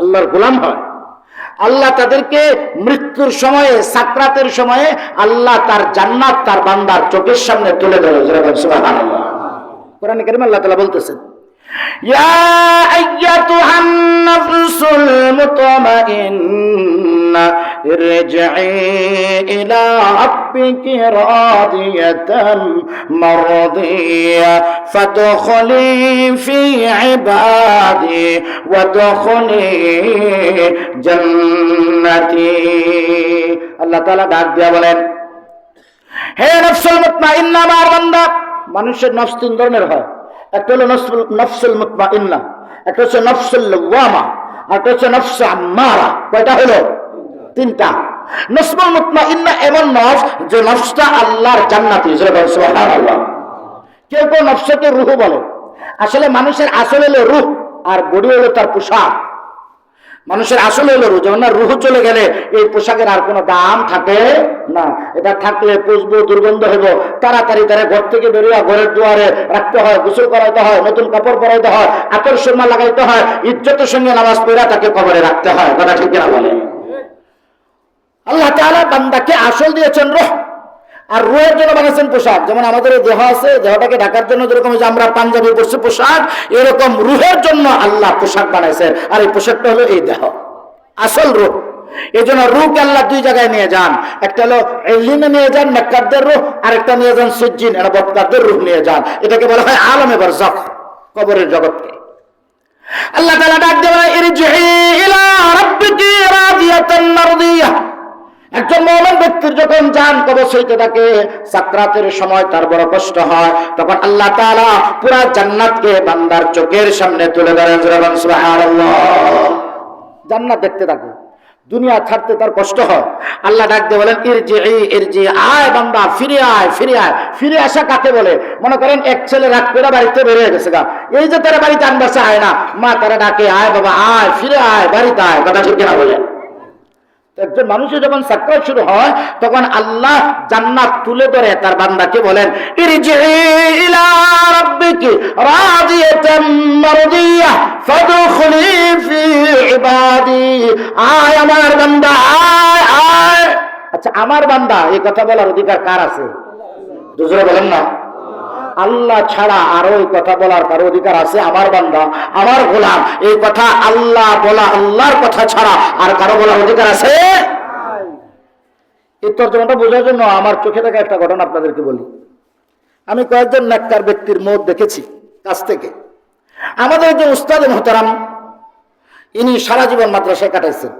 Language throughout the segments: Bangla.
আল্লাহর গোলাম হয়। আল্লাহ তাদেরকে মৃত্যুর সময়ে, সাকরাতের সময়ে আল্লাহ তার জান্নাত, তার বান্দার চোখের সামনে তুলে ধরে। কোরআন করিম আল্লাহ তালা বলতেছেন, ইয়া আইয়াতুহান নাফসুল ارجعي إلى ربك راضية مرضية فادخلي في عبادي وادخلي جنتي الله تعالى ডাক দিয়া বলেন হে নফসুল মুতমাইন্না আমার বান্দা মানুষের নফস তিন ধরনের হয় একটা হলো নফসুল নফসুল মুতমাইন্না একটা হচ্ছে নফসুল লওয়ামা আর একটা হচ্ছে নফস আম্মারা কয়টা হলো তিনটা। নফসুল মুতমাইন্না এমন নফস যে নফসটা আল্লাহর জান্নাতি। সুবহানাল্লাহ। কেউ কেউ নফসকে রুহ বলে। আসলে মানুষের আসল হলো রুহ আর বডি হলো তার পোশাক। মানুষের আসলে হলো রুহ, যেমন না, রুহ চলে গেলে এই পোশাকের আর কোনো দাম থাকে না। এটা থাকলে পুষবো, দুর্গন্ধ হইব। তাড়াতাড়ি তারা ঘর থেকে বেরিয়ে, ঘরের দুয়ারে রাখতে হয়, গোসল করাইতে হয়, নতুন কাপড় পরাইতে হয় আকর্ষণ লাগাইতে হয়, ইজ্জতের সঙ্গে নামাজ পড়া তাকে কবরে রাখতে হয়। কথা ঠিক না বলে আল্লাহ তাআলা বান্দাকে আসল দিয়েছেন রুহ। আর রুহের জন্য বানাচ্ছেন পোশাক। যেমন আমাদের দেহ আছে, দেহটাকে ঢাকার জন্য যেরকম যে আমরা পাঞ্জাবি পরছি পোশাক, এরকম রুহের জন্য আল্লাহ পোশাক বানাইছেন। আর এই পোশাকটা হলো এই দেহ। আসল রূপ এই জন্য রুহকে আল্লাহ দুই জায়গায় নিয়ে যান। একটা হলো নিয়ে যান মেক্কারদের রুহ আর একটা নিয়ে যান সুজ্জিন এটা বৎকারদের রুহ নিয়ে যান। এটাকে বলা হয় আলমে বরজখ, কবরের জগৎকে। আল্লাহ তাআলা ডাক দেবেন ইরজিই ইলা রাব্বিকি রাদিয়াতান মারদিয়াহ একজন মোমেন ব্যক্তির যখন যান কবচ হইতে থাকে, সাকরাতের সময় তার বড় কষ্ট হয়। তখন আল্লাহ তাআলা পুরা জান্নাতকে বান্দার চোখের সামনে তুলে ধরেন জান্নাত দেখতে থাকে। দুনিয়া ছাড়তে তার কষ্ট হয়। আল্লাহ ডাক দিয়ে বলেন ইরজি ইরজি আয় বান্দা, ফিরে আয় ফিরে আয়। ফিরে আসা কাকে বলে? মনে করেন এক ছেলে রাত করে বাড়িতে বেরিয়ে গেছে গা। এই যে তারা বাড়িতে আনবার চায় না, মা তারা ডাকে, আয় বাবা, আয়, ফিরে আয়, বাড়িতে আয়। কথা ঠিক না বলে। একজন মানুষের যখন সাকরাত শুরু হয়, তখন আল্লাহ জান্নাত তুলে ধরে। তার বান্দাকে বলেন? আয় আমার বান্দা, আয় আয়। আচ্ছা আমার বান্দা, এই কথা বলার অধিকার কার আছে? দুজনে বলেন না। আল্লাহ ছাড়া আরও এই কথা বলার কারও অধিকার আছে? আমার বান্দা, আমার গোলাম। এই কথা আল্লাহ বলা আল্লাহর কথা ছাড়া আর কারও বলার অধিকার আছে? এই তর্জমাটা বোঝার জন্য আমার চোখে দেখা একটা ঘটনা আপনাদেরকে বলি। আমি কয়েকজন নেককার ব্যক্তির মত দেখেছি কাছ থেকে। আমাদের যে উস্তাদ মোহতারাম, ইনি সারা জীবন মাদ্রাসায় কাটাইছেন।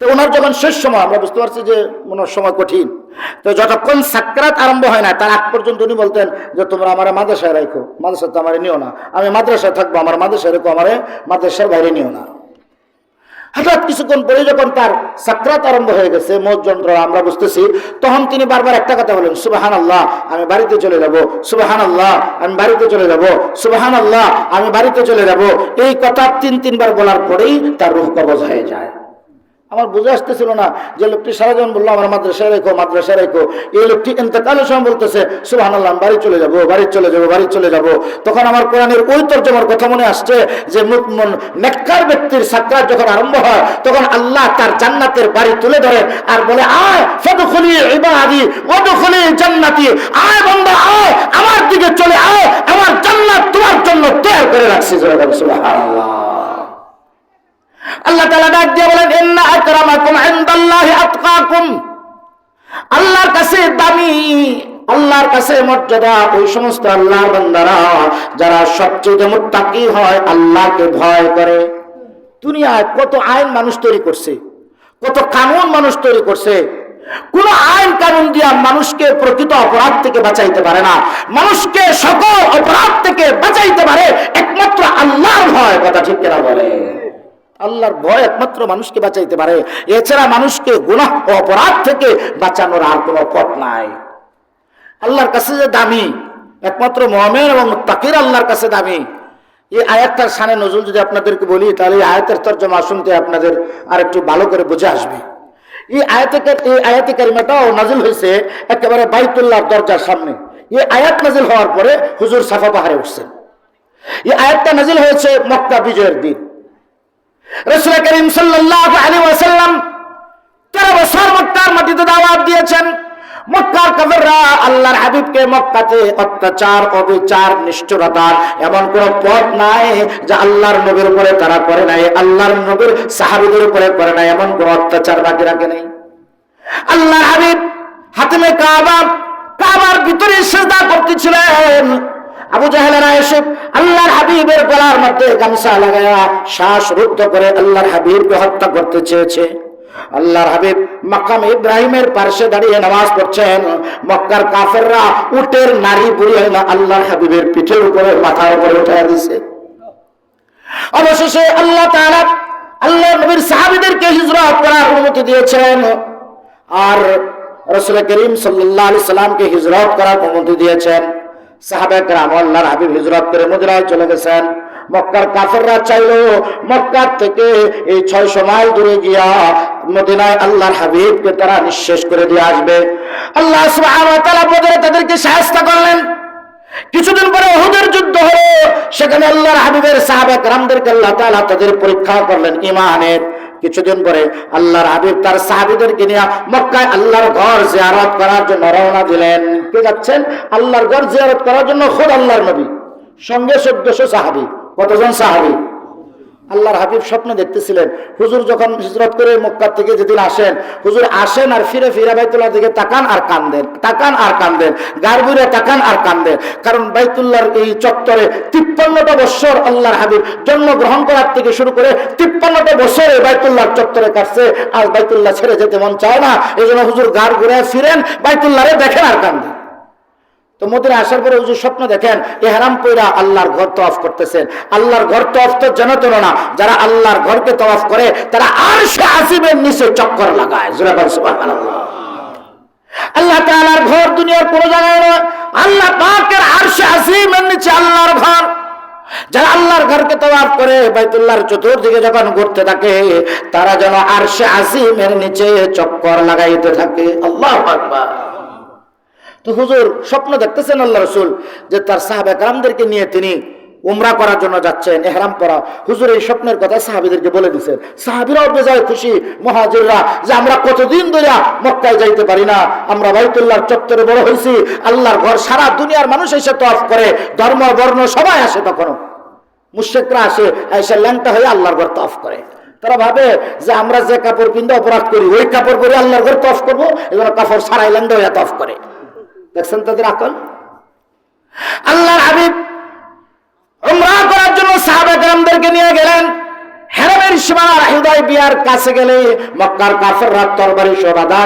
তো ওনার যখন শেষ সময়, আমরা বুঝতে পারছি যে ওনার সময় কঠিন। তো যতক্ষণ সাকরাত আরম্ভ হয় না, তার আগ পর্যন্ত উনি বলতেন যে, তোমরা আমার মাদ্রাসায় রাখো মাদ্রাসা তো আমার নিও না। আমি মাদ্রাসায় থাকব, আমার মাদ্রাসায় রেখো আমার মাদ্রাসার বাইরে নিও না। হঠাৎ কিছুক্ষণ পরে যখন তার সাকরাত আরম্ভ হয়ে গেছে মত যন্ত্র, আমরা বুঝতেছি, তখন তিনি বারবার একটা কথা বলেন সুবাহান আল্লাহ আমি বাড়িতে চলে যাব। সুবাহান আল্লাহ আমি বাড়িতে চলে যাব। সুবাহান আল্লাহ আমি বাড়িতে চলে যাব। এই কথা তিন তিনবার বলার পরেই তার রুহ কবজ হয়ে যায়। আমার বুঝে আসতেছিল না যে লোকটি সারা জীবন বলল, আমার মাদ্রাসায় রেখো মাদ্রাসায় রেখো। এই লোকটি এতেকালের সময় বলতেছে সুবাহান আল্লাহ বাড়ি চলে যাব, বাড়ি চলে যাব, বাড়ি চলে যাব। তখন আমার কোরআনের ওই তর্জমার কথা মনে আসছে যে নেককার ব্যক্তির সাকরাত যখন আরম্ভ হয়, তখন আল্লাহ তার জান্নাতের বাড়ি তুলে ধরে আর বলে, আয়, ফদখলি ইবাদি ওদখলি জান্নাতি, আয় বান্দা, আয়, আমার দিকে চলে আয়, আমার জান্নাত তোমার জন্য তৈরি করে রাখছি। সুবহানাল্লাহ। আল্লাহ তাআলা ডাক দিয়ে বলেন আকরামাকুম আতকাকুম। আল্লাহর কাছে দামি, আল্লাহর কাছে মর্যাদা, ওই সমস্ত আল্লাহর বান্দারা যারা সবচেয়ে মুত্তাকি হয়, আল্লাহকে ভয় করে। দুনিয়ায় কত আইন মানুষ তৈরি করছে, কত কানুন মানুষ তৈরি করছে। কোন আইন কানুন দিয়া মানুষকে প্রকৃত অপরাধ থেকে বাঁচাইতে পারে না। মানুষকে সকল অপরাধ থেকে বাঁচাইতে পারে, একমাত্র আল্লাহর ভয়, কথা ঠিক কেনা বলে আল্লাহর ভয় একমাত্র মানুষকে বাঁচাইতে পারে। এছাড়া মানুষকে ও অপরাধ থেকে বাঁচানোর আর কোনো পথ নাই। আল্লাহর কাছে যে দামি, একমাত্র মহমেন এবং তাকির আল্লাহর কাছে দামি। এই আয়াতটার সানে নজরুল যদি আপনাদেরকে বলি, তাহলে এই আয়াতের তর্জমা শুনতে আপনাদের আর একটু ভালো করে বুঝে আসবে। এই আয়াতে এই আয়াতে কারিমাটাও নাজিল হয়েছে একেবারে বাইতুল্লাহর দরজার সামনে। এই আয়াত নাজিল হওয়ার পরে হুজুর সাফা পাহাড়ে উঠছেন। এই আয়াতটা নাজিল হয়েছে মক্কা বিজয়ের দিন। রসুল করিম ওয়াসাল্লাম তেরো বছর মক্কার মাটিতে দাওয়াত দিয়েছেন। মক্কার আল্লাহর হাবিবকে মক্কাতে অত্যাচার, অবিচার নিষ্ঠুরতার এমন কোন পথ নাই যে আল্লাহর নবীর উপরে তারা করে নাই, আল্লাহর নবীর সাহাবিদের উপরে করে নাই, এমন কোন অত্যাচার বাকি রাখে নাই। আল্লাহর হাবিব হাতেমে কাবা, কাবার ভিতরে সেজদা করতেছিলেন। আবু জাহেলেরা এসে আল্লাহর হাবিবের গলার মধ্যে গামছা লাগায়া শ্বাস রুদ্ধ করে আল্লাহর হাবিবকে হত্যা করতে চেয়েছে। আল্লাহর হাবিব মাকাম ইব্রাহিমের পার্শ্বে দাঁড়িয়ে নামাজ পড়ছেন। মক্কার কাফেররা উটের নারী বুড়ি না আল্লাহর হাবিবের পিঠের উপরে, মাথার উপরে উঠে দিছে অবশেষে আল্লাহ তাআলা আল্লাহ নবীর সাহাবীদেরকে হিজরত করার অনুমতি দিয়েছেন। আর রসুল করিম সাল্লাল্লাহু আলাইহি সাল্লামকে হিজরত করার অনুমতি দিয়েছেন। আল্লাহর হাবিব করে চলে গেছেন। মক্কার মক্কার থেকে এই ছয়শো মাইল গিয়া মদিনায় আল্লাহর হাবিবকে তারা নিঃশেষ করে দিয়ে আসবে। আল্লাহ তাদেরকে করলেন। কিছুদিন পরে হুদের যুদ্ধ হলো, সেখানে আল্লাহর হাবিবের সাহাবেক রামদেরকে আল্লাহ তালা তাদের পরীক্ষা করলেন ইমানের। কিছুদিন পরে আল্লাহর হাবিব তার সাহাবিদেরকে নিয়ে মক্কায় আল্লাহর ঘর জিয়ারত করার জন্য রওনা দিলেন। কে যাচ্ছেন? আল্লাহর ঘর জিয়ারত করার জন্য খোদ আল্লাহর নবী। সঙ্গে চোদ্দশো সাহাবি। কতজন সাহাবি? আল্লাহর হাবিব স্বপ্ন দেখতেছিলেন। হুজুর যখন হিজরত করে মক্কা থেকে যেদিন আসেন, হুজুর আসেন আর ফিরে ফিরে বাইতুল্লাহ দিকে তাকান আর কান্দেন, তাকান আর কান্দেন গারবুরে তাকান আর কান্দেন। কারণ বাইতুল্লাহর এই চত্বরে তিপ্পান্নটা বছর আল্লাহর হাবিব জন্মগ্রহণ করার থেকে শুরু করে তিপ্পান্নটা বছরে বাইতুল্লাহর চত্বরে কাটছে। আর বাইতুল্লাহ ছেড়ে যেতে মন চায় না। এই জন্য হুজুর গার ঘুরে ফিরেন, বাইতুল্লাহরে দেখেন আর কান্দেন। তো মদিনা আসার পরে হুজুর স্বপ্ন দেখেন এহারাম পইরা আল্লাহর ঘর তওয়াফ করতেছেন। আল্লাহর ঘর তওয়াফ তো যেন তেন না, যারা আল্লাহর ঘরকে তওয়াফ করে, তারা আর সে আসিবের নিচে চক্কর লাগায়। আল্লাহ তাআলার ঘর দুনিয়ার কোনো জায়গায় নয়। আল্লাহ পাকের আরশে আসিমের নিচে আল্লাহর ঘর। যারা আল্লাহর ঘরকে তওয়াফ করে, বাইতুল্লাহর চতুর্দিকে যখন ঘুরতে থাকে, তারা যেন আরশে আসিমের নিচে চক্কর লাগাইতে থাকে। আল্লাহ আকবার। তো হুজুর স্বপ্ন দেখতেছেন আল্লাহ রসুল যে তার সাহাবে কালামদেরকে নিয়ে তিনি উমরা করার জন্য যাচ্ছেন, এহরাম পরা হুজুর এই স্বপ্নের কথা সাহাবিদেরকে বলে দিচ্ছেন সাহাবিরাও বেজায় খুশি, মহাজিররা, যে আমরা কতদিন ধরে মক্কায় যাইতে পারি না, আমরা বাইতুল্লাহর চত্বরে বড় হয়েছি আল্লাহর ঘর সারা দুনিয়ার মানুষ এসে তফ করে, ধর্ম, বর্ণ সবাই আসে তখনও। মুশেকরা আসে, এসে ল্যাংটা হয়ে আল্লাহর ঘর তফ করে। তারা ভাবে যে আমরা যে কাপড় কিনতে অপরাধ করি, ওই কাপড় পরে আল্লাহর ঘর তফ করব, এজন্য কাপড় সারাই ল্যাংটা হয়ে তফ করে। দেখছেন তাদের আকল? আল্লাহর হাবিব উমরা করার জন্য সাহাবাহামদেরকে নিয়ে গেলেন। হেরামের সীমানার হৃদয় বিয়ার কাছে গেলে মক্কার তরবারি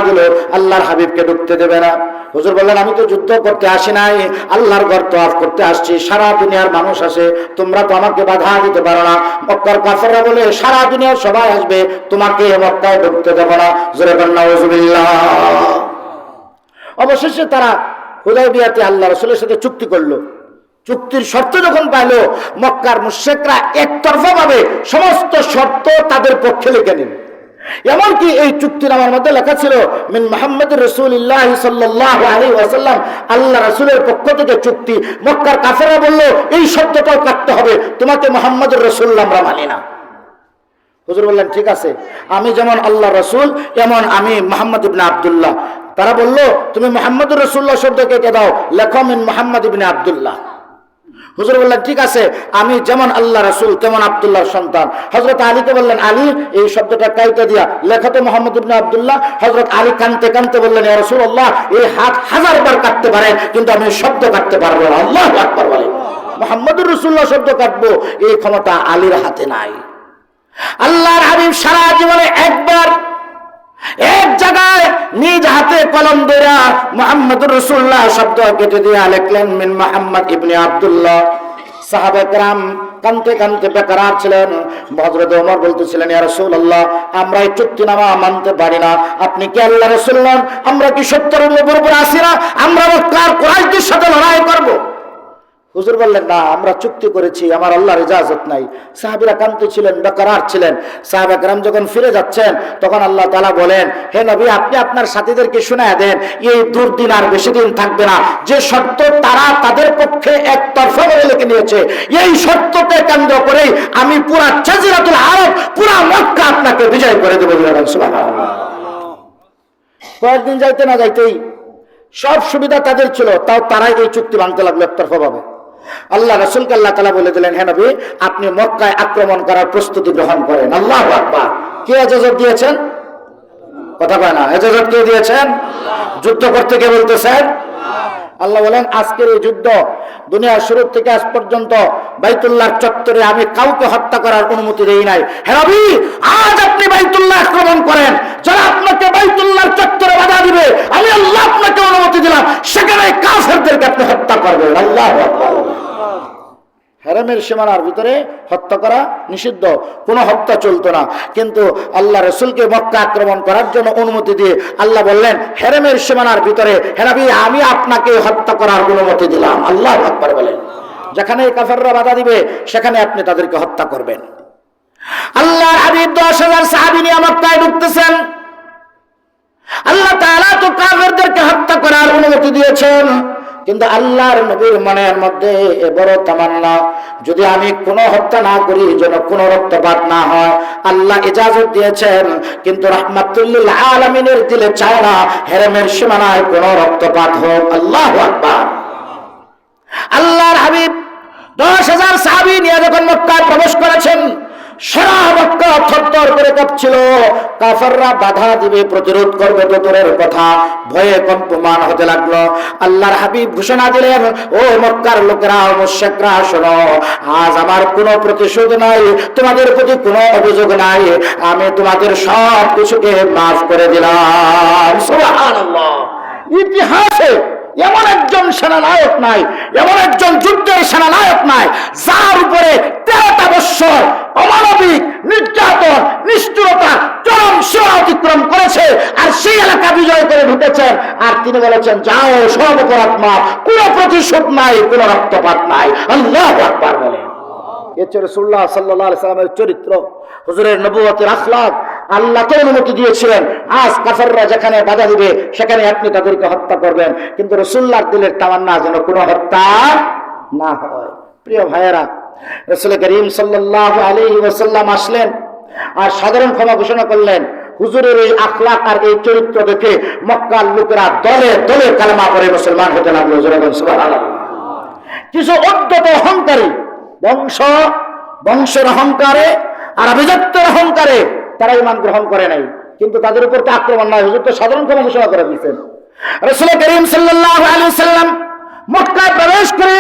দিল আল্লাহর হাবিবকে ঢুকতে দেবে না। হুজুর বললেন, আমি তো যুদ্ধ করতে আসি নাই, আল্লাহর ঘর তো আফ করতে আসছি, সারা দুনিয়ার মানুষ আসে, তোমরা তো আমাকে বাধা দিতে পারো না। মক্কার কাফেররা বলে, সারা দুনিয়ার সবাই আসবে, তোমাকে মক্কায় ঢুকতে দেবো না। জোরে বন্যা অবশেষে তারা হুদাই বিয়াতে আল্লাহ রসুলের সাথে চুক্তি করল। চুক্তির শর্ত যখন পাইল, মক্কার মুশেকরা একতরফা ভাবে সমস্ত শর্ত তাদের পক্ষে লিখে নিন এমনকি এই চুক্তির আমার মধ্যে লেখা ছিল, মিন মোহাম্মদ রসুল্লাহ সাল্লাহ আলী ওয়াসাল্লাম আল্লাহ রসুলের পক্ষ থেকে চুক্তি। মক্কার কাফেরা বলল, এই শব্দটাও কাটতে হবে, তোমাকে মোহাম্মদ রসুল্লাহ আমরা মানি না। হুজুর বললেন, ঠিক আছে, আমি যেমন আল্লাহ রসুল এমন আমি মোহাম্মদ ইবনে আবদুল্লাহ। তারা বলল, তুমি মোহাম্মদ রসুল্লাহ শব্দ কেটে দাও? লেখো, মিন মোহাম্মদ ইবনে আবদুল্লাহ হুজুর বললেন, ঠিক আছে, আমি যেমন আল্লাহ রসুল, তেমন আবদুল্লাহর সন্তান। হজরত আলীকে বললেন, আলী, এই শব্দটা কাইতে দিয়া লেখাতে মোহাম্মদ ইবনে আবদুল্লাহ। হজরত আলী কানতে কানতে বললেন, ইয়া রাসূলুল্লাহ, এই হাত হাজার বার কাটতে পারে, কিন্তু আমি শব্দ কাটতে পারব না। আল্লাহ বলে। মোহাম্মদুর রসুল্লাহ শব্দ কাটবো, এই ক্ষমতা আলীর হাতে নাই। আল্লাহর হাবিব সারা জীবনে একবার এক জায়গায় নিজ হাতে কলম দেয়া মোহাম্মদুর রসুল্লাহ শব্দ কেটে দিয়ে লেখলেন, মিন মোহাম্মদ ইবনে আবদুল্লাহ। সাহাবেকরাম কানতে কানতে বেকার ছিলেন। ভদ্রদ ওমর বলতেছিলেন, ইয়া রাসূলুল্লাহ, আমরা এই চুক্তিনামা মানতে পারি না। আপনি কি আল্লাহ রাসূল আমরা কি সত্যের উপর উপর আসি না? আমরা মক্কার কুরাইশদের সাথে লড়াই করব। হুজুর বললেন, না, আমরা চুক্তি করেছি, আমার আল্লাহর ইজাজত নাই। সাহাবিরা কান্তি ছিলেন, বেকার ছিলেন। সাহাবা গ্রাম যখন ফিরে যাচ্ছেন, তখন আল্লাহ তালা বলেন, হে নবী, আপনি আপনার সাথীদেরকে শুনে দেন, এই দুর্দিন আর বেশি দিন থাকবে না। যে শর্ত তারা তাদের পক্ষে একতরফা করে লিখে নিয়েছে, এই শর্তকে কেন্দ্র করেই আমি পুরা চাজিরাতুল আরব, পুরা মক্কা আপনাকে বিজয় করে দেবো কয়েকদিন যাইতে না যাইতেই সব সুবিধা তাদের ছিল, তাও তারাই এই চুক্তি ভাঙতে লাগল একতরফা ভাবে আল্লাহ রসুলকে আল্লাহ তালা বলে দিলেন হ্যাঁ আপনি মক্কায় আক্রমণ করার প্রস্তুতি গ্রহণ করেন। আল্লাহ আকবার। কে এজাজত দিয়েছেন? কথা কয় না। এজাজত কে দিয়েছেন? যুদ্ধ করতে কে বলতেছেন? আল্লাহ বলেন, আজকের এই যুদ্ধ দুনিয়ার শুরু থেকে আজ পর্যন্ত বাইতুল্লাহ চত্বরে আমি কাউকে হত্যা করার অনুমতি দেই নাই। হ্যাঁ আজ আপনি বাইতুল্লাহ আক্রমণ করেন। যারা আপনাকে বাইতুল্লাহ চত্বরে বাধা দিবে, আমি আল্লাহ আপনাকে অনুমতি দিলাম। সেখানে কাফেরদেরকে আপনি হত্যা করবেন। আল্লাহ হেরামের সীমানার ভিতরে হত্যা করা নিষিদ্ধ। কোনো হত্যা চলতো না। কিন্তু আল্লাহ রসুলকে মক্কা আক্রমণ করার জন্য অনুমতি দিয়ে আল্লাহ বললেন, হেরামের সীমানার ভিতরে, হেরাবি, আমি আপনাকে হত্যা করার অনুমতি দিলাম। আল্লাহ আকবার বলেন। যেখানে কাফাররা বাধা দিবে, সেখানে আপনি তাদেরকে হত্যা করবেন। আল্লাহ হাবিব দশ হাজার সাহাবি নিয়ে মক্কায় ঢুকতেছেন আল্লাহ তো কাফেরদেরকে হত্যা করার অনুমতি দিয়েছেন। কিন্তু আল্লাহর নবীর মনের মধ্যে এ বড় তামান্না, যদি আমি কোনো হত্যা না করি, যেন কোনো রক্তপাত না হয়, আল্লাহ ইজাজত দিয়েছেন, কিন্তু রহমাতুল্লিল আলমিনের দিলে চায় না, হেরেমের সীমানায় কোনো রক্তপাত হোক। আল্লাহ আকবার। আল্লাহর হাবিব দশ হাজার সাহাবি নিয়ে যখন মক্কায় প্রবেশ করেছেন সারা ও শোনো, আজ আমার কোনো প্রতিশোধ নাই, তোমাদের প্রতি কোনো অভিযোগ নাই। আমি তোমাদের সব কিছুকে মাফ করে দিলাম। ইতিহাসে এমন একজন সেনানায়ক নাই, এমন একজন যুদ্ধের সেনানায়ক নাই, যার উপরে তেরোটা বৎসর অমানবিক নির্যাতন, নিষ্ঠুরতা, চরম সীমা অতিক্রম করেছে, আর সেই এলাকা বিজয় করে ঢুকেছেন। আর তিনি বলেছেন, যাও সব অপরাত্মা কোনো প্রতিশোধ নাই, কোনো রক্তপাত নাই। আল্লাহ বলেন। এ হচ্ছে রসুল্লাহ সাল্লাহ সাল্লামের চরিত্র, হুজুরের নবুয়তের আখলাক আল্লাহকে অনুমতি দিয়েছিলেন। আজ কাফাররা যেখানে বাধা দিবে, সেখানে আপনি তাদেরকে হত্যা করবেন। কিন্তু রসুল্লাহর দিলের তামান্না যেন কোনো হত্যা না হয়। প্রিয় ভাইয়েরা, রসুল করিম সাল্লাহ আলী ওসাল্লাম আসলেন আর সাধারণ ক্ষমা ঘোষণা করলেন, হুজুরের এই আখলাক আর এই চরিত্র দেখে মক্কার লোকেরা দলে দলে কালমা করে মুসলমান হতে লাগল। কিছু অদ্যত অহংকারী, বংশ, বংশের অহংকারে আর আভিজাত্যের অহংকারে তারা ইমান গ্রহণ করে নাই, কিন্তু তাদের উপর তো আক্রমণ নয় হুজুর তো সাধারণ ক্ষমা ঘোষণা করে দিয়েছেন। রসুল করিম সাল্লাম মক্কায় প্রবেশ করে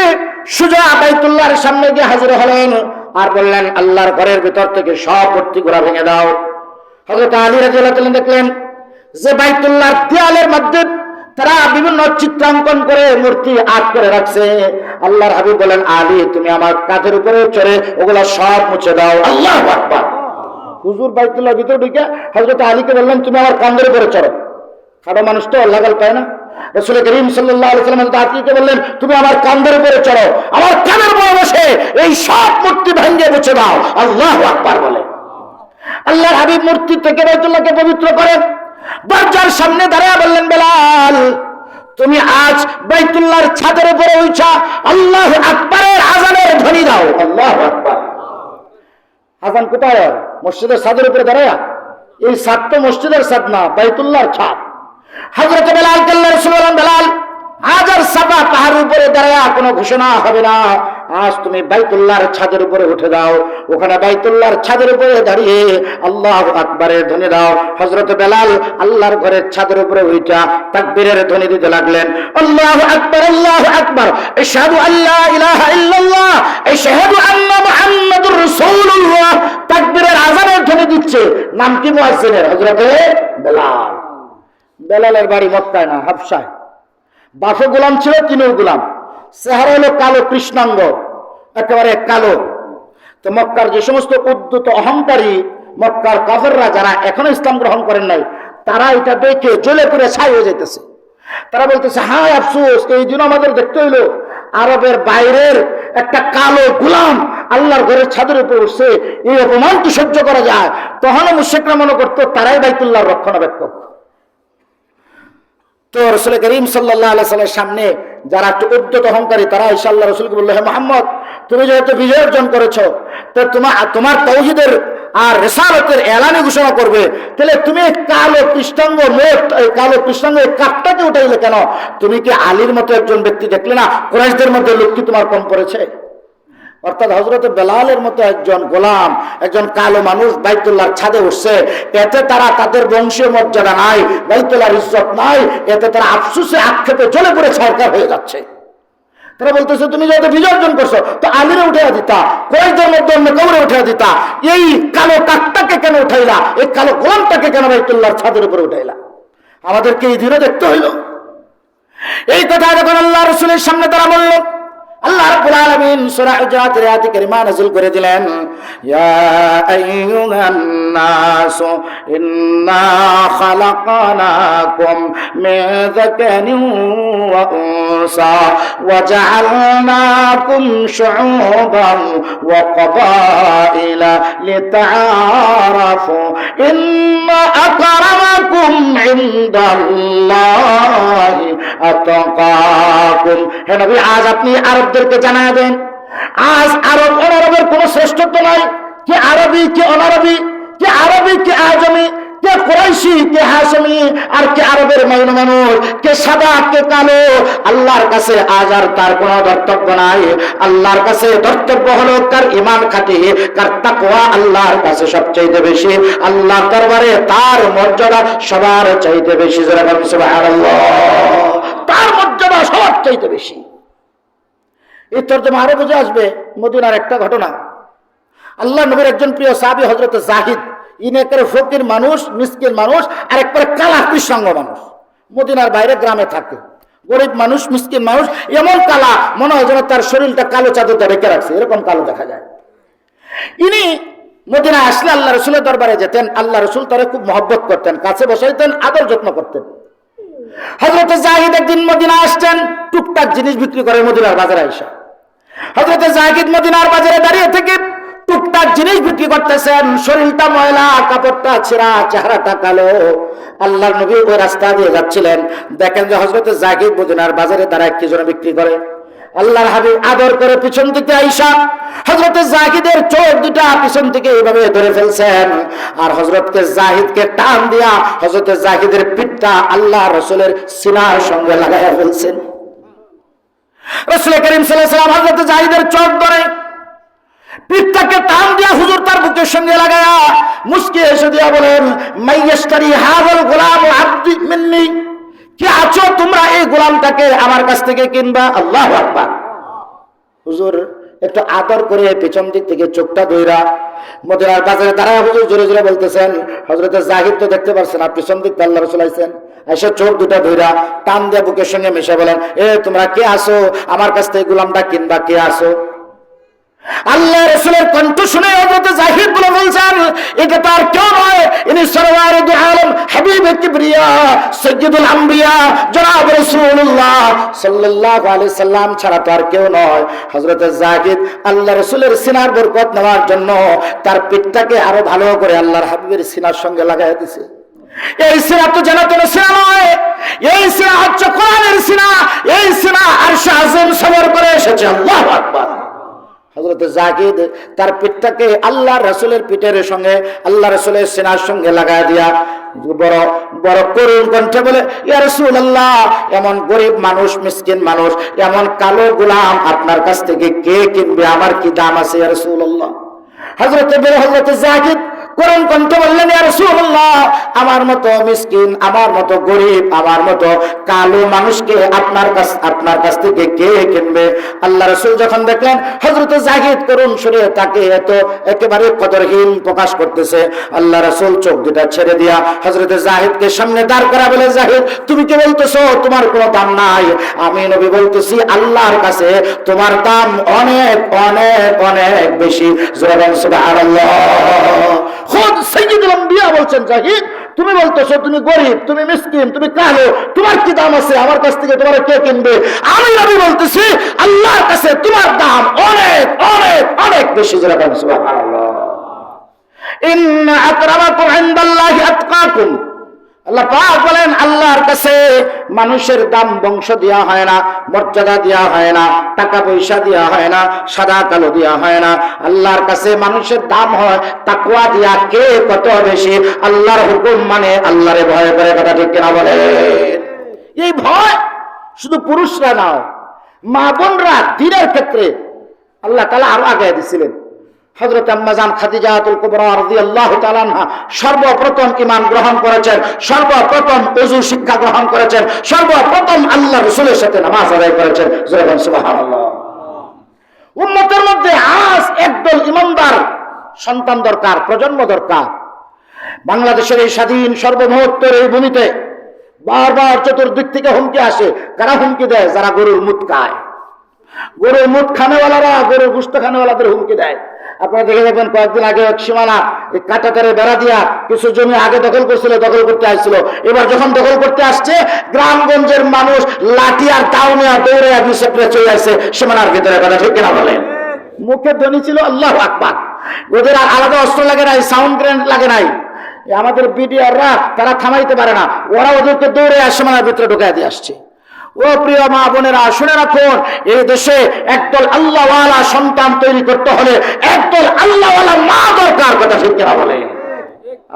সুজা বাইতুল্লাহর সামনে গিয়ে হাজির হলেন আর বললেন, আল্লাহর ঘরের ভিতর থেকে সব ভর্তি ঘোরা ভেঙে দাও। হজরত আলী রাজিয়াল্লাহ দেখলেন যে বাইতুল্লাহর দেয়ালের মধ্যে তারা বিভিন্ন চিত্রাঙ্কন করে মূর্তি আট করে রাখছে। আল্লাহর হাবিব বলেন, আলী, তুমি আমার কাঁধের উপরে চড়ে ওগুলা সব মুছে দাও। আল্লাহ আকবার। হুজুর বাইতুল্লাহ ভিতরে ঢুকে হজরত আলীকে বললেন, তুমি আমার কাঁধের উপরে চড়ো। খাটো মানুষ তো লাগাল পায় না। রসুল করিম সাল্লাহ সাল্লাম আত্মীয়কে বললেন, তুমি আমার কান্দের উপরে চড়ো। আমার কানের উপরে বসে এই সব মূর্তি ভেঙ্গে মুছে দাও। আল্লাহ আকবার বলে। আল্লাহর হাবিব মূর্তি থেকে বাইতুল্লাহকে পবিত্র করেন। দরজার সামনে দাঁড়ায় বললেন, বেলাল, তুমি আজ বাইতুল্লাহর ছাদের উপরে উঠা আল্লাহ আকবরের আজানের ধ্বনি দাও। আল্লাহ আকবার। আজান কোথায় হয়? মসজিদের সাদের উপরে দাঁড়ায়। এই ছাদ তো মসজিদের ছাদ না, বাইতুল্লাহর ছাদ। হজরত বেলাল, কাল্লা রসুল বেলাল, হাজার সাফা পাহাড়ের উপরে দাঁড়ায় কোনো ঘোষণা হবে না। আজ তুমি বাইতুল্লাহর ছাদের উপরে উঠে দাও। ওখানে বাইতুল্লাহর ছাদের উপরে দাঁড়িয়ে আল্লাহ আকবরের ধ্বনি দাও। হজরত বেলাল আল্লাহর ঘরের ছাদের উপরে উঠা তাকবীরের ধ্বনি দিতে লাগলেন। আল্লাহ আকবর আল্লাহ আকবর। ইশহাদু আল্লাহ ইলাহা ইল্লাল্লাহ। ইশহাদু আন্না মুহাম্মাদুর রাসূলুল্লাহ। তাকবীরের আজানের ধ্বনি দিচ্ছে। নাম কি মুয়াজ্জিনের? হযরত বেলাল। বেলালের বাড়ি মক্কায় না, হাফসায়। বাফে গোলাম ছিল, তিনিও গোলাম। চেহারা হলো কালো কৃষ্ণাঙ্গ, একেবারে কালো। তো মক্কার যে সমস্ত উদ্যুত অহংকারী মক্কার কাফেররা যারা এখনও ইসলাম গ্রহণ করেন নাই, তারা এটা দেখে জ্বলে করে ছাই হয়ে যাইতেছে। তারা বলতেছে, হায় আফসোস, এই দিন আমাদের দেখতে হইল, আরবের বাইরের একটা কালো গুলাম আল্লাহর ঘরের ছাদের উপর উঠছে, এই অপমান কি সহ্য করা যায়। তখনও মুশেকরা মনে করতো, তারাই বাইতুল্লাহর রক্ষণাবেক্ষক। তো রসুল করিম সাল্লাহ সাল্লামের সামনে যারা একটু উদ্যত অহংকারী, তারা ঈশা আল্লাহ রসুলকে বলল, হে মোহাম্মদ, তুমি যেহেতু বিজয় অর্জন করেছ, তো তোমার তোমার তৌহিদের আর রেসালতের এলানে ঘোষণা করবে। তাহলে তুমি কালো কৃষ্ণাঙ্গ মোট, কালো কৃষ্ণাঙ্গ এই কাঠটাকে উঠাইলে কেন? তুমি কি আলীর মতো একজন ব্যক্তি দেখলে না? কোরাইশদের মধ্যে লোক কি তোমার কম পড়েছে? অর্থাৎ হজরত বেলালের মতো একজন গোলাম, একজন কালো মানুষ বাইতুল্লাহর ছাদে উঠছে, এতে তারা তাদের বংশীয় মর্যাদা নাই, বাইতুল্লাহর ইজ্জত নাই, এতে তারা আফসুসে আক্ষেপে জ্বলে পড়ে সরকার হয়ে যাচ্ছে। তারা বলতেছে, তুমি যেহেতু বিজয় অর্জন করছ, তো আমিরে উঠে দিতা কয়েকদের মধ্যে অন্য কবরে উঠে দিতা, এই কালো কাকটাকে কেন উঠাইলা, এই কালো গোলামটাকে কেন বাইতুল্লাহর ছাদের উপরে উঠাইলা? আমাদেরকে এই দিনে দেখতে হইল। এই কথা যখন আল্লাহ রসুলের সামনে তারা বলল আল্লাহ রাব্বুল আলামিন সূরা হুজুরাতের আয়াতে কারিমা নাযিল করে দিলেন ইয়া আইয়ুহান নাস ইন্না খালাকনাকুম মিন যাকারিন ওয়া উনসা ওয়া জাআলনাকুম শুউবান ওয়া ক্বাবাইলা লিতাআরাফু ইন্না আকরামাকুম ইনদাল্লাহি আতাকাকুম হে নবী আজ আপনি আরবদেরকে জানায় দেন। আজ আরব অনারবের কোন শ্রেষ্ঠত্ব নাই। কে আরবি, কে অনারবি, কে আরবি, কে আজমি, কে কোরাইশি, কে হাসমি, আর কে আরবের মাইন মানুষ, কে সাদা, কে কালো, আল্লাহর কাছে আজ আর তার ধর্তব্য নাই। আল্লাহর কাছে ধর্তব্য হলো কার ইমান খাটি, কার তাকওয়া আল্লাহর কাছে সবচাইতে বেশি। আল্লাহ দরবারে তার মর্যাদা সবার চাইতে বেশি সুবহানাল্লাহ। তার মর্যাদা সবার চাইতে বেশি। এই তর্জমা আরও বুঝে আসবে মদিনার একটা ঘটনা। আল্লাহ নবীর একজন প্রিয় সাহাবি হজরত জাহিদ, ইনি একবারে ফকির মানুষ, মিসকিন মানুষ, আর একবারে কালা কৃষ্ণাঙ্গ মানুষ। মদিনার বাইরে গ্রামে থাকে। গরিব মানুষ, মিসকিন মানুষ, এমন কালা, মনে হয় যেন তার শরীরটা কালো চাদর রেখে রাখছে, এরকম কালো দেখা যায়। ইনি মদিনা আসলে আল্লাহ রসুলের দরবারে যেতেন, আল্লাহ রসুল তারা খুব মহব্বত করতেন, কাছে বসাইতেন, আদর যত্ন করতেন। হজরত জাহিদ একদিন মদিনা আসছেন টুকটাক জিনিস বিক্রি করে মদিনার বাজারে আইসা। হজরত জাহিদ মদিনার বাজারে দাঁড়িয়ে থেকে টুকটাক জিনিস বিক্রি করতেছেন। শরীরটা ময়লা, কাপড়টা ছেঁড়া, চেহারাটা কালো। আল্লাহর নবী ওই রাস্তা দিয়ে যাচ্ছিলেন। দেখেন যে হজরত জাহিদ মদিনার বাজারে তারা কি জন্য বিক্রি করে। আল্লাহর হাবিব আদর করে পিছন থেকে আইসা হজরত জাহিদের চোখ দুটা পিছন থেকে এইভাবে ধরে ফেলছেন। আর হজরতকে জাহিদকে টান দিয়া হজরত জাহিদের পিঠটা আল্লাহ রসুলের সিনার সঙ্গে লাগাইয়া ফেলছেন। করিম সাল্লাম হজরত জাহিদের চোখ ধরে টান দিয়া হুজুর তার বুকের সঙ্গে লাগায়া এসে দিয়া বলেন গোলাম আব্দি মিন্নি, কি আছো তোমরা এই গোলামটাকে আমার কাছ থেকে কিনবা? আল্লাহ হুজুর একটু আদর করে পেছন দিক থেকে চোখটা ধইরা মদিনার বাজারে দাঁড়ায় হুজুর জোরে জোরে বলতেছেন হজরতের জাহিদ তো দেখতে পারছেন আর পেছন দিক আল্লাহ রসুল এসে চোখ দুটা ধইরা টান দিয়ে বুকের সঙ্গে মিশে বলেন, এ, তোমরা কে আসো আমার কাছ থেকে গোলামটা কিনবা, কে আসো আল্লাহ রসুলের কণ্ঠ শুনে হজরত জাহিদ বলে বলছেন এটা তার কেউ নয়, ইনি আলম, হাবিব কিবরিয়া, সৈয়দুল জনাব সাল্লাম ছাড়া তো আর কেউ নয়। হযরত জাহিদ আল্লাহ রসুলের সিনার বরকত নেওয়ার জন্য তার পিঠটাকে আরও ভালো করে আল্লাহর হাবিবের সিনার সঙ্গে লাগাই দিছে। এই সিনা তো সিনা নয়। এই সিনা হচ্ছে কোরআনের সিনা। এই সিনা আযম সবর করে এসেছে। আল্লাহু আকবার। জাকিদ তার পিঠটাকে আল্লাহ রসুলের পিঠের সঙ্গে আল্লাহ রসুলের সেনার সঙ্গে লাগাই দিয়া বড় বড় করুণ কণ্ঠে বলে, ইয়া আল্লাহ এমন গরিব মানুষ, মিসকিন মানুষ, এমন কালো গোলাম আপনার কাছ থেকে কে কিনবে? আমার কি দাম আছে? ইয়া আল্লাহ হজরত বের হজরত জাকিদ কোরআন বললেন আমার মতো মিসকিন, আমার মতো গরিব, আমার মতো কালো মানুষকে আপনার কাছ আপনার কাছ থেকে কে কিনবে? আল্লাহ রাসূল যখন দেখলেন, হযরত জাহিদ করুন তাকে এত একেবারে কদরহীন প্রকাশ করতেছে। আল্লাহ রাসূল চোখ দুটা ছেড়ে দিয়া হযরত জাহিদকে সামনে দাঁড় করা বলে, জাহিদ, তুমি কি বলতেছো? তোমার কোনো দাম নাই। আমি নবী বলতেছি, আল্লাহর কাছে তোমার দাম অনেক অনেক অনেক বেশি। জোরে খোদ সৈয়দুল আম্বিয়া বলছেন, জাহিদ, তুমি বলতেছো তুমি গরিব, তুমি মিসকিন, তুমি কালো, তোমার কি দাম আছে? আমার কাছ থেকে তোমার কে কিনবে? আমি আমি বলতেছি, আল্লাহর কাছে তোমার দাম অনেক অনেক অনেক বেশি বলেন, সুবহানাল্লাহ। ইন আকরামাকুম ইনদাল্লাহি আতকাকুম। আল্লাহ বলেন, আল্লাহর কাছে মানুষের দাম বংশ দেওয়া হয় না, মর্যাদা দেওয়া হয় না, টাকা পয়সা দেওয়া হয় না, সাদা কালো দেওয়া হয় না। আল্লাহর কাছে মানুষের দাম হয় তাকুয়া দিয়া কে কত বেশি? আল্লাহর হুকুম মানে আল্লাহরে ভয় করে, কথা ঠিক কিনা বলে? এই ভয় শুধু পুরুষরা নয় মা বোনরা দিনের ক্ষেত্রে আল্লাহ তালা আরও আগে দিছিলেন। হজরত আম্মাজান খাদিজাতুল কুবরা রাদিয়াল্লাহু তাআলা সর্বপ্রথম ঈমান গ্রহণ করেছেন, সর্বপ্রথম ওযু শিক্ষা গ্রহণ করেছেন, সর্বপ্রথম আল্লাহ রাসূলের সাথে নামাজ আদায় করেছেন। জোরে সুবহানাল্লাহ। উম্মতের মধ্যে আজ একদল ইমানদার সন্তান দরকার, প্রজন্ম দরকার। বাংলাদেশের এই স্বাধীন সর্বমহত্তর এই ভূমিতে বারবার চতুর্দিক থেকে হুমকি আসে। কারা হুমকি দেয়? যারা গরুর মুখ খায়। গরুর মুখ খানেওয়ালারা গরুর গুস্ত খানেওয়ালাদের হুমকি দেয়। আপনারা দেখে দেখবেন কয়েকদিন আগে এক সীমানা, এই কাটাতারে বেড়া দিয়া কিছু জমি আগে দখল করছিল, দখল করতে আসছিল। এবার যখন দখল করতে আসছে, গ্রামগঞ্জের মানুষ লাঠি আর তাও নিয়ে দৌড়ে এক সেক্টরে চলে আসছে সীমানার ভিতরে, কথা ঠিক কিনা বলেন? মুখে ধ্বনি ছিল, আল্লাহ আকবার। ওদের আর আলাদা অস্ত্র লাগে নাই, সাউন্ড গ্রেনেড লাগে নাই। আমাদের বিডিআররা, তারা থামাইতে পারে না। ওরা ওদেরকে দৌড়ে আসে মানে ভিতরে ঢুকাই দিয়ে আসছে। ও প্রিয় মা বোনেরা, শুনে রাখুন, এই দেশে একদল আল্লাহওয়ালা সন্তান তৈরি করতে হলে একদল আল্লাহওয়ালা মা দরকার, কথা ঠিক কিনা বলে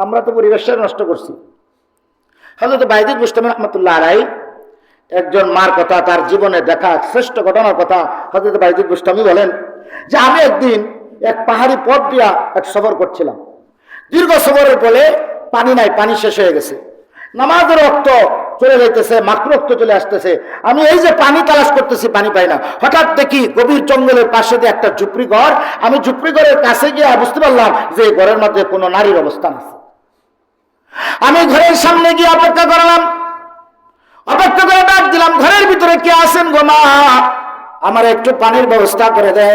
আমরা তো পরিবেশটা নষ্ট করছি। হজরত বাইদিক মুস্তাম রহমতুল্লাহ আলাই একজন মার কথা, তার জীবনে দেখা শ্রেষ্ঠ ঘটনার কথা হজরত বাইদিক মুস্তামি বলেন যে আমি একদিন এক পাহাড়ি পথ দিয়া এক সফর করছিলাম। দীর্ঘ সফরের ফলে পানি নাই, পানি শেষ হয়ে গেছে। নামাজের রক্ত চলে যাইতেছে মাত্র রক্ত চলে আসতেছে। আমি এই যে পানি তালাশ করতেছি, পানি পাই না। হঠাৎ দেখি গভীর জঙ্গলের পাশে দিয়ে একটা ঝুপড়ি ঘর। আমি ঝুপড়ি ঘরের কাছে গিয়ে বুঝতে পারলাম যে ঘরের মধ্যে কোনো নারীর অবস্থান আছে। আমি ঘরের সামনে গিয়ে অপেক্ষা করলাম। অপেক্ষা করে ডাক দিলাম, ঘরের ভিতরে কে আছেন গো মা? আমার একটু পানির ব্যবস্থা করে দেয়